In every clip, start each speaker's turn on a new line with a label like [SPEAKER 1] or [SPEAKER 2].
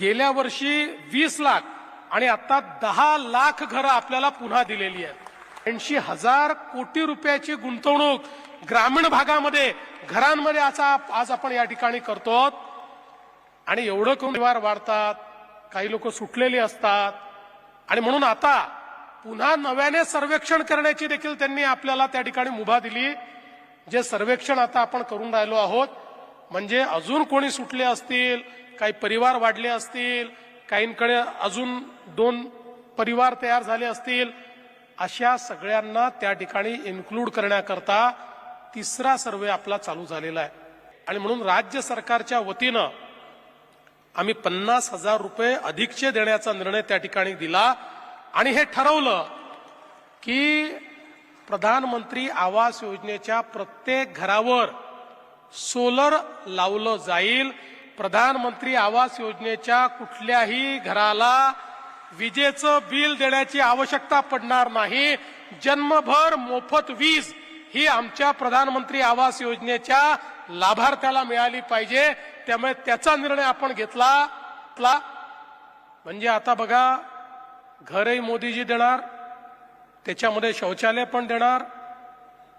[SPEAKER 1] गेल्या वर्षी वीस लाख आणि आता दहा लाख घरं आपल्याला पुन्हा दिलेली आहेत. ऐंशी हजार कोटी रुपयाची गुंतवणूक ग्रामीण भागामध्ये घरांमध्ये आता आज आपण या ठिकाणी करतो आणि एवढं करून परिवार वाढतात काही लोक सुटलेली असतात. आणि म्हणून आता पुन्हा नव्याने सर्वेक्षण करण्याची देखील त्यांनी आपल्याला त्या ठिकाणी मुभा दिली. जे सर्वेक्षण आता आपण करून राहिलो आहोत म्हणजे अजून कोणी सुटले असतील काही परिवार वाढले असतील काहींकडे अजून दोन परिवार तयार झाले असतील अशा सगळ्यांना त्या ठिकाणी इन्क्लूड करण्याकरता तिसरा सर्वे आपला चालू झालेला आहे. आणि म्हणून राज्य सरकारच्या वतीनं आम्ही पन्नास हजार रुपये अधिकचे देण्याचा निर्णय त्या ठिकाणी दिला. आणि हे ठरवलं की प्रधानमंत्री आवास योजनेच्या प्रत्येक घरावर सोलर लावलं जाईल. प्रधानमंत्री आवास योजनेच्या कुठल्याही घराला विजेचं बिल देण्याची आवश्यकता पडणार नाही. जन्मभर मोफत वीज ही आमच्या प्रधानमंत्री आवास योजनेच्या लाभार्थ्याला मिळाली पाहिजे. त्यामुळे त्याचा निर्णय आपण घेतला. घेतला. म्हणजे आता बघा घरही मोदीजी देणार त्याच्यामध्ये शौचालय पण देणार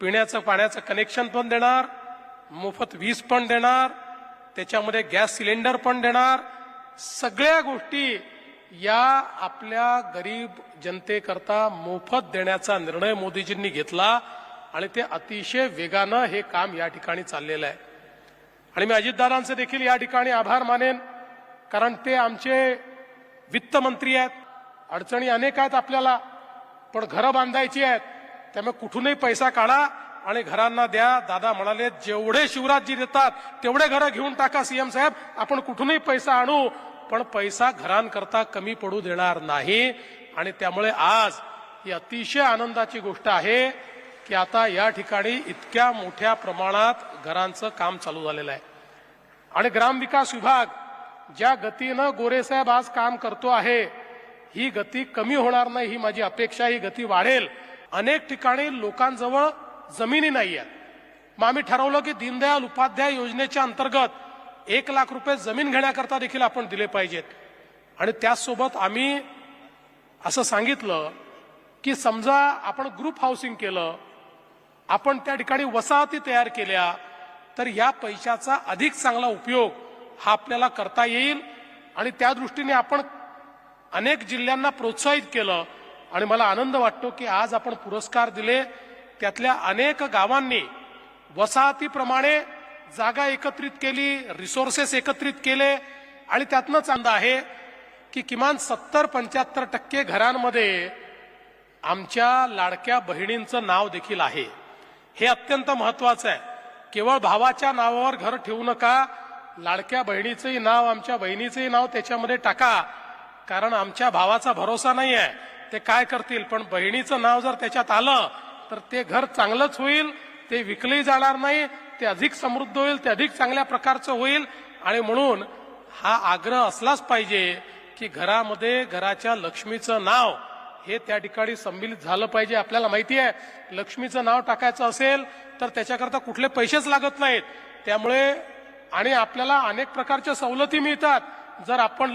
[SPEAKER 1] पिण्याचं पाण्याचं कनेक्शन पण देणार मोफत वीज पण देणार त्याच्यामध्ये गॅस सिलेंडर पण देणार. सगळ्या गोष्टी या आपल्या गरीब जनतेकरता मोफत देण्याचा निर्णय मोदीजींनी घेतला आणि ते अतिशय वेगानं हे काम या ठिकाणी चाललेलं आहे. आणि मी अजितदादांचे देखील या ठिकाणी आभार मानेन कारण ते आमचे वित्तमंत्री आहेत. अडचणी अनेक आहेत आपल्याला पण घरं बांधायची आहेत त्यामुळे कुठूनही पैसा काढा. आणि घरांना द्या. दादा म्हणाले जेवढे शिवराजजी देतात तेवढे घरं घेऊन टाका सीएम साहेब. आपण कुठूनही पैसा आणू. पण पैसा घरांकरता कमी पडू देणार नाही. आणि त्यामुळे आज ही अतिशय आनंदाची गोष्ट आहे की आता या ठिकाणी इतक्या मोठ्या प्रमाणात घरांचं काम चालू झालेलं आहे. आणि ग्रामविकास विभाग ज्या गतीनं गोरेसाहेब आज काम करतो आहे ही गती कमी होणार नाही ही माझी अपेक्षा ही गती वाढेल. अनेक ठिकाणी लोकांजवळ जमिनी नाही आहेत मग आम्ही ठरवलं की दीनदयाल उपाध्याय योजनेच्या अंतर्गत एक लाख रुपये जमीन घेण्याकरता देखील आपण दिले पाहिजेत. आणि त्याचसोबत आम्ही असं सांगितलं की समजा आपण ग्रुप हाऊसिंग केलं आपण त्या ठिकाणी वसाहती तयार केल्या तर या पैशाचा अधिक चांगला उपयोग हा आपल्याला करता येईल. आणि त्या दृष्टीने आपण अनेक जिल्ह्यांना प्रोत्साहित केलं. आणि मला आनंद वाटतो की आज आपण पुरस्कार दिले. त्यातल्या अनेक गावांनी वसाहतीप्रमाणे जागा एकत्रित केली रिसोर्सेस एकत्रित केले आणि त्यातनं अंद आहे की किमान सत्तर पंच्याहत्तर टक्के घरांमध्ये आमच्या लाडक्या बहिणींचं नाव देखील आहे. हे अत्यंत महत्वाचं आहे. केवळ भावाच्या नावावर घर ठेवू नका लाडक्या बहिणीचंही नाव आमच्या बहिणीचंही नाव त्याच्यामध्ये टाका. कारण आमच्या भावाचा भरोसा नाही आहे ते काय करतील? पण बहिणीचं नाव जर त्याच्यात आलं तर ते घर चांगलंच होईल ते विकलंही जाणार नाही ते अधिक समृद्ध होईल ते अधिक चांगल्या प्रकारचं होईल. आणि म्हणून हा आग्रह असलाच पाहिजे की घरामध्ये घराच्या लक्ष्मीचं नाव हे त्या ठिकाणी संमिलित झालं पाहिजे. आपल्याला माहिती आहे लक्ष्मीचं नाव टाकायचं असेल तर त्याच्याकरता कुठले पैसेच लागत नाहीत. त्यामुळे आणि आपल्याला अनेक प्रकारच्या सवलती मिळतात. जर आपण